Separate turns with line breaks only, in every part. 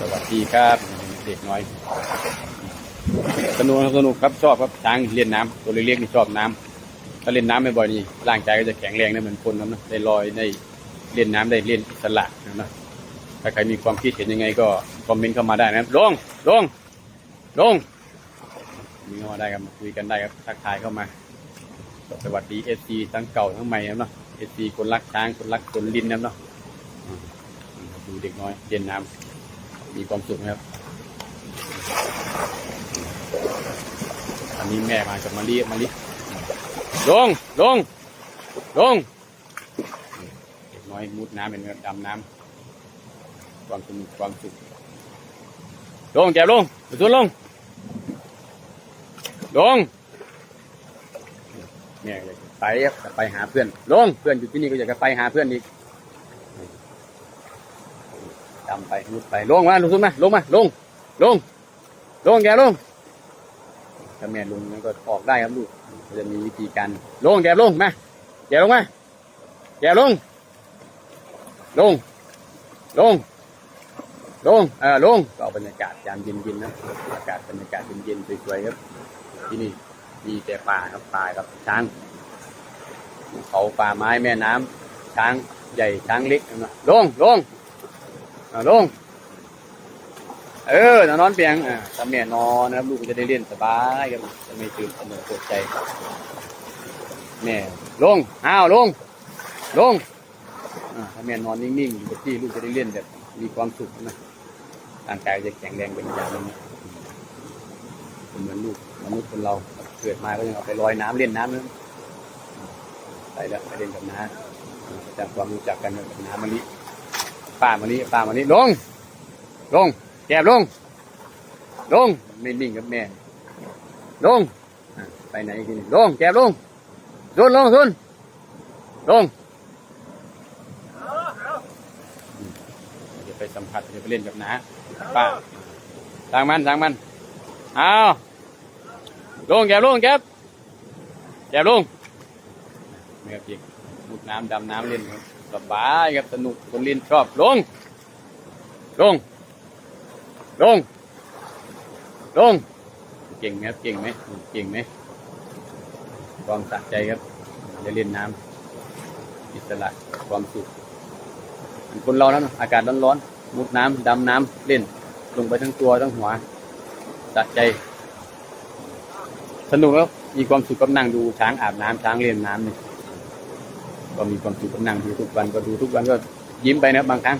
สวัสดีครับ เด็กน้อย สนุกครับสนุกครับชอบครับช้างเล่นน้ำตัวเล็กๆนี่ชอบน้ำถ้าเล่นน้ำบ่อยๆนี่ร่างกายก็จะแข็งแรงนะเหมือนคนนะ ได้ลอยได้เล่นน้ำได้เล่นอิสระนะถ้าใครมีความคิดเห็นยังไงก็คอมเมนต์เข้ามาได้นะลงลงลงมีเข้ามาได้ครับคุยกันได้ครับทักทายเข้ามา สวัสดีเอซีทั้งเก่าทั้งใหม่ครับเนาะเอซีคนรักช้างคนรักคนลินนะเนาะดูเด็กน้อยเล่นน้ำ มีความสุขนะครับ อันนี้แม่มากับมาลีมาลีลงลงลงเด็กน้อยมุดน้ำเป็นแบบดำน้ำความสุขความสุขลงแกบลงไปสุดลงลงแม่เลยไปครับจะไปหาเพื่อนลงเพื่อนอยู่ที่นี่ก็อยากจะไปหาเพื่อนอีก ดำไปมุดไปลงมาลงมาลงมาลงลงลงแกลงถ้าแม่ลงมันก็ออกได้ครับลูกจะมีวิธีการลงแกลงมาแกลงมาแกลงลงลงลงเออลงก็เอบรรยากาศยามเย็นๆนะอากาศบรรยากาศเย็นๆสวยๆครับ ที่นี่มีแต่ป่าครับป่ากับช้างเขาป่าไม้แม่น้ำช้างใหญ่ช้างเล็กนะลงลง อ่าลง เออนอนนอนเปียงอ่าถ้าแม่นอนนะครับลูกจะได้เล่นสบายครับจะไม่ตื่นตระหนกตกใจแม่ลงอ้าวลง ลงอ่าถ้าแม่นอนนิ่งๆอยู่กับที่ลูกจะได้เล่นแบบมีความสุขนะร่างกายจะแข็งแรงเป็นอย่างนี้เหมือนลูกมนุษย์คนเราเกิดมาก็ยังเอาไปลอยน้ำเล่นน้ำนะไปแล้วไปเล่นกับน้าจากความรู้จักกันกับน้ามะลิ ป้ามะลิป้ามะลิลง ลง แกบลง ลงไม่นิ่งกับแม่ ลง ไปไหนทีนี้ลง แกบลงซุนลงซุนลงเดี๋ยวไปสัมผัสเดี๋ยวไปเล่นกับน้าป้าทางมันทางมัน เอาลงแกบลงแกบแกบลงเมื่อกี้มุดน้ำดำน้ำเล่นครับ สบายครับสนุกคนเล่นชอบลง ลง ลง ลง เก่งไหมครับเก่งไหมเก่งไหมความสะใจครับจะเล่นน้ำอิสระความสุขเหมือนคนเรานะอากาศร้อนๆมุดน้ำดำน้ำเล่น ลงไปทั้งตัวทั้งหัวสะใจ สนุกแล้วมีความสุขกับนั่งดูช้างอาบน้ำช้างเล่นน้ำนี่ ก็มีความสุขกับนั่งดูทุกวันก็ดูทุกวันก็ยิ้มไปนะบางครั้ง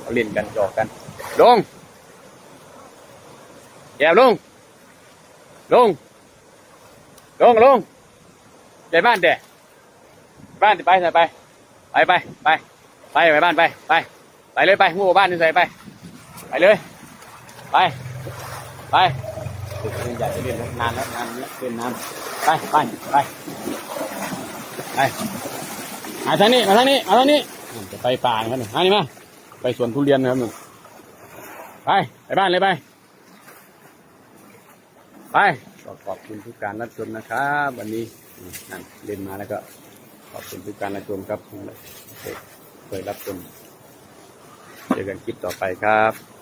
เขาเล่นกันจอกกันลงแกบลงลงลงลงใจบ้านเด้บ้านไปใส่ไปไปไปไปไปไปบ้านไปไปไปเลยไปงูบ้านนี่ใส่ไป ไปเลย ไป ไปเด็กอยากจะเล่นนานแล้วนานแล้วเล่นน้ำไปไปไปไป มาทางนี้มาทางนี้มาทางนี้จะไปป่าครับนี่มานี่มาไปสวนทุเรียนนะครับหนึ่งไปไปบ้านเลยไป ไปขอบคุณทุกการรับชมนะครับวันนี้นั่นเล่นมาแล้วก็ ขอบคุณทุกการรับชมครับเคยเคยรับชมเจอกันคลิปต่อไปครับ